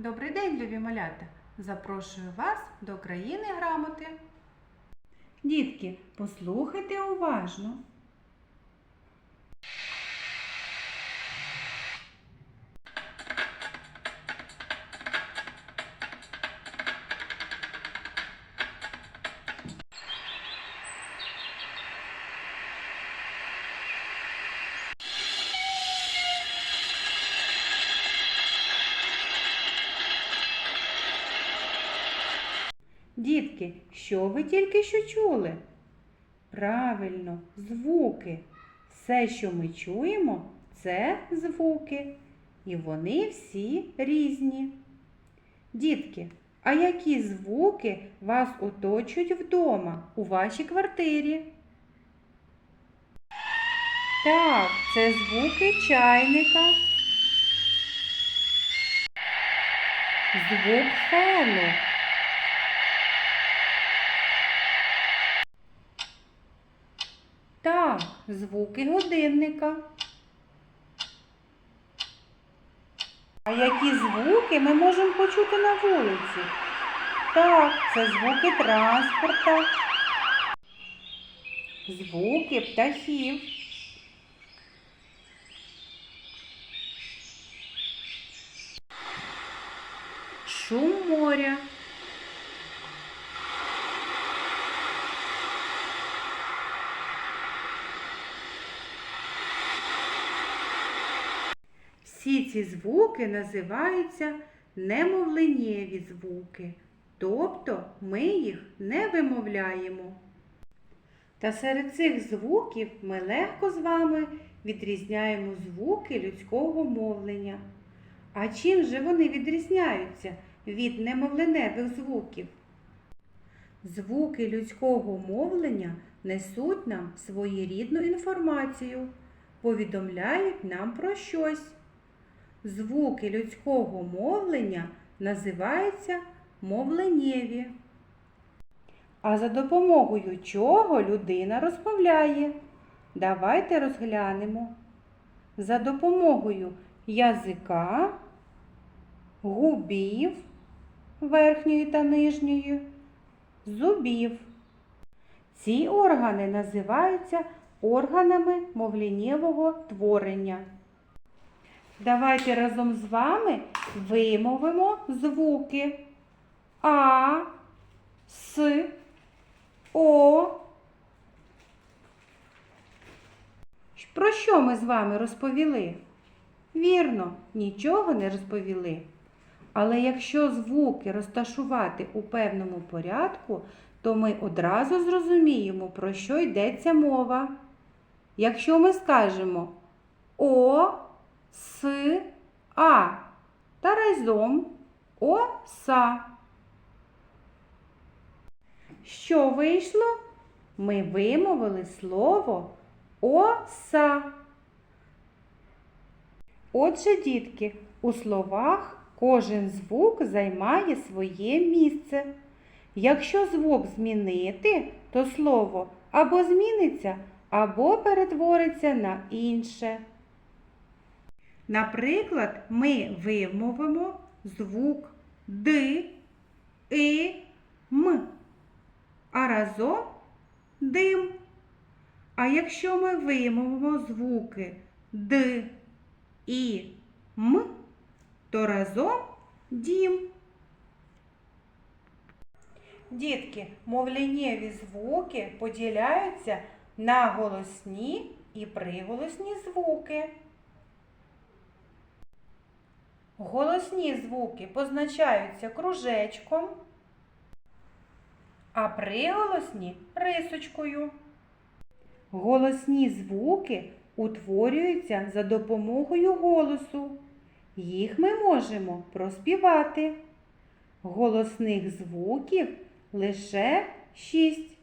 Добрий день, любі малята! Запрошую вас до країни грамоти. Дітки, послухайте уважно. Дітки, що ви тільки що чули? Правильно, звуки. Все, що ми чуємо, це звуки. І вони всі різні. Дітки, а які звуки вас оточують вдома у вашій квартирі? Так, це звуки чайника. Звук фену. Так, звуки годинника. А які звуки ми можемо почути на вулиці? Так, це звуки транспорта, звуки птахів. Шум моря. Всі ці звуки називаються немовленєві звуки, тобто ми їх не вимовляємо. Та серед цих звуків ми легко з вами відрізняємо звуки людського мовлення. А чим же вони відрізняються від немовленевих звуків? Звуки людського мовлення несуть нам своєрідну інформацію, повідомляють нам про щось. Звуки людського мовлення називаються мовленєві. А за допомогою чого людина розмовляє? Давайте розглянемо. За допомогою язика, губів верхньої та нижньої, зубів. Ці органи називаються органами мовленнєвого творення. Давайте разом з вами вимовимо звуки А, С, О. Про що ми з вами розповіли? Вірно, нічого не розповіли. Але якщо звуки розташувати у певному порядку, то ми одразу зрозуміємо, про що йдеться мова. Якщо ми скажемо О, С, А та разом Оса. Що вийшло? Ми вимовили слово оса. Отже, дітки, у словах кожен звук займає своє місце. Якщо звук змінити, то слово або зміниться, або перетвориться на інше. Наприклад, ми вимовимо звук Д, И, М, а разом дим. А якщо ми вимовимо звуки Д, І, М, то разом дім. Дітки, мовленнєві звуки поділяються на голосні і приголосні звуки. Голосні звуки позначаються кружечком, а приголосні рисочкою. Голосні звуки утворюються за допомогою голосу. Їх ми можемо проспівати. Голосних звуків лише шість.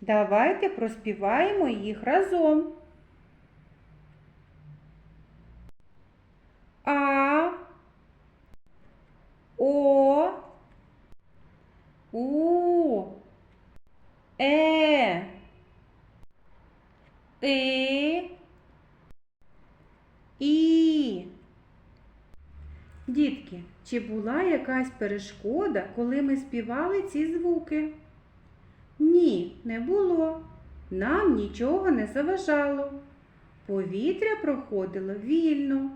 Давайте проспіваємо їх разом. А, О, У, Е, И, І. Дітки, чи була якась перешкода, коли ми співали ці звуки? Ні, не було. Нам нічого не заважало. Повітря проходило вільно.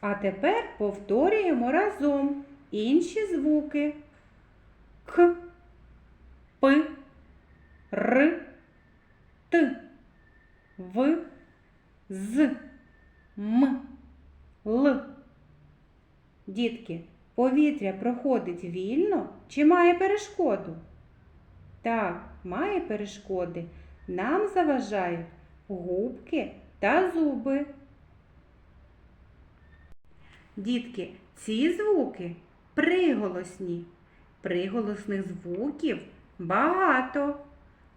А тепер повторюємо разом інші звуки. К, П, Р, Т, В, З, М, Л. Дітки, повітря проходить вільно чи має перешкоду? Так, має перешкоди. Нам заважають губки та зуби. Дітки, ці звуки приголосні. Приголосних звуків багато.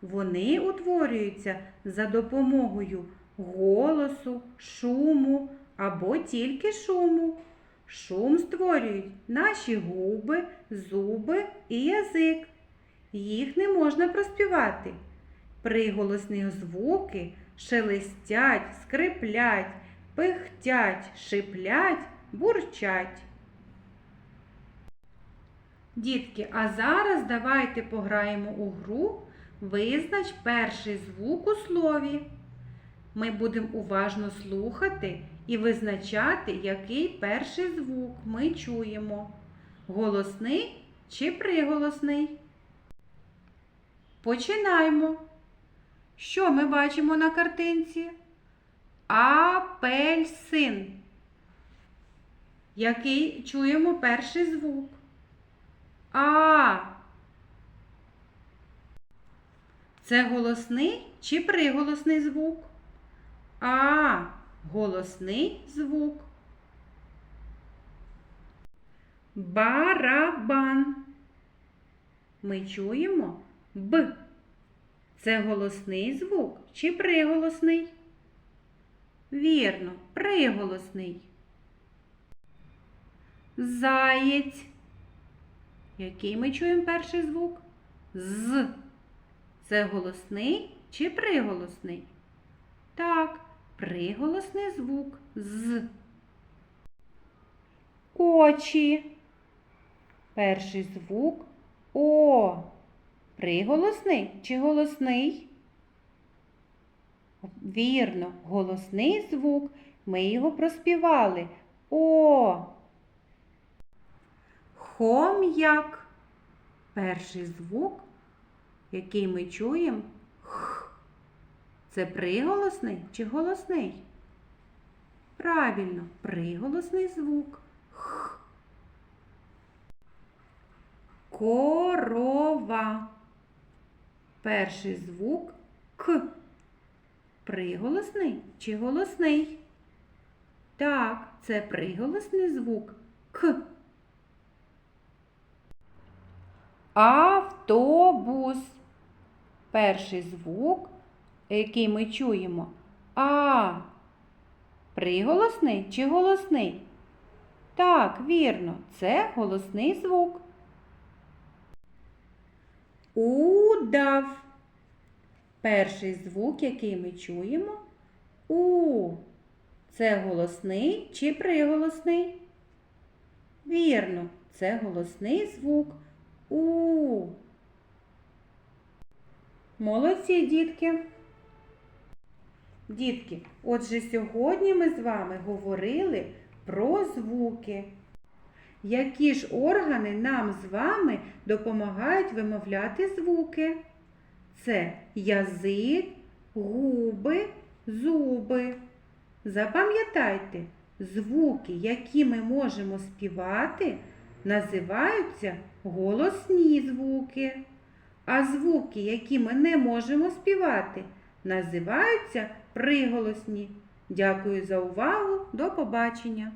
Вони утворюються за допомогою голосу, шуму або тільки шуму. Шум створюють наші губи, зуби і язик. Їх не можна проспівати. Приголосні звуки шелестять, скриплять, пихтять, шиплять, бурчать. Дітки, а зараз давайте пограємо у гру Визнач перший звук у слові. Ми будемо уважно слухати і визначати, який перший звук ми чуємо. Голосний чи приголосний? Починаємо. Що ми бачимо на картинці? Апельсин. Який чуємо перший звук? А. Це голосний чи приголосний звук? А. Голосний звук. Барабан. Ми чуємо Б. Це голосний звук чи приголосний? Вірно, приголосний. Заєць. Який ми чуємо перший звук? З. Це голосний чи приголосний? Так, приголосний звук з. Очі. Перший звук О. Приголосний чи голосний? Вірно, голосний звук. Ми його проспівали. О. Хом'як. Перший звук, який ми чуємо х. Це приголосний чи голосний? Правильно, приголосний звук х. Корова. Перший звук К. Приголосний чи голосний? Так, це приголосний звук К. Автобус. Перший звук, який ми чуємо. А. Приголосний чи голосний? Так, вірно, це голосний звук. Удав. Перший звук, який ми чуємо. У. Це голосний чи приголосний? Вірно, це голосний звук У. Молодці, дітки. Дітки, отже, сьогодні ми з вами говорили про звуки. Які ж органи нам з вами допомагають вимовляти звуки? Це язик, губи, зуби. Запам'ятайте, звуки, які ми можемо співати, називаються голосні звуки. А звуки, які ми не можемо співати, називаються приголосні. Дякую за увагу. До побачення!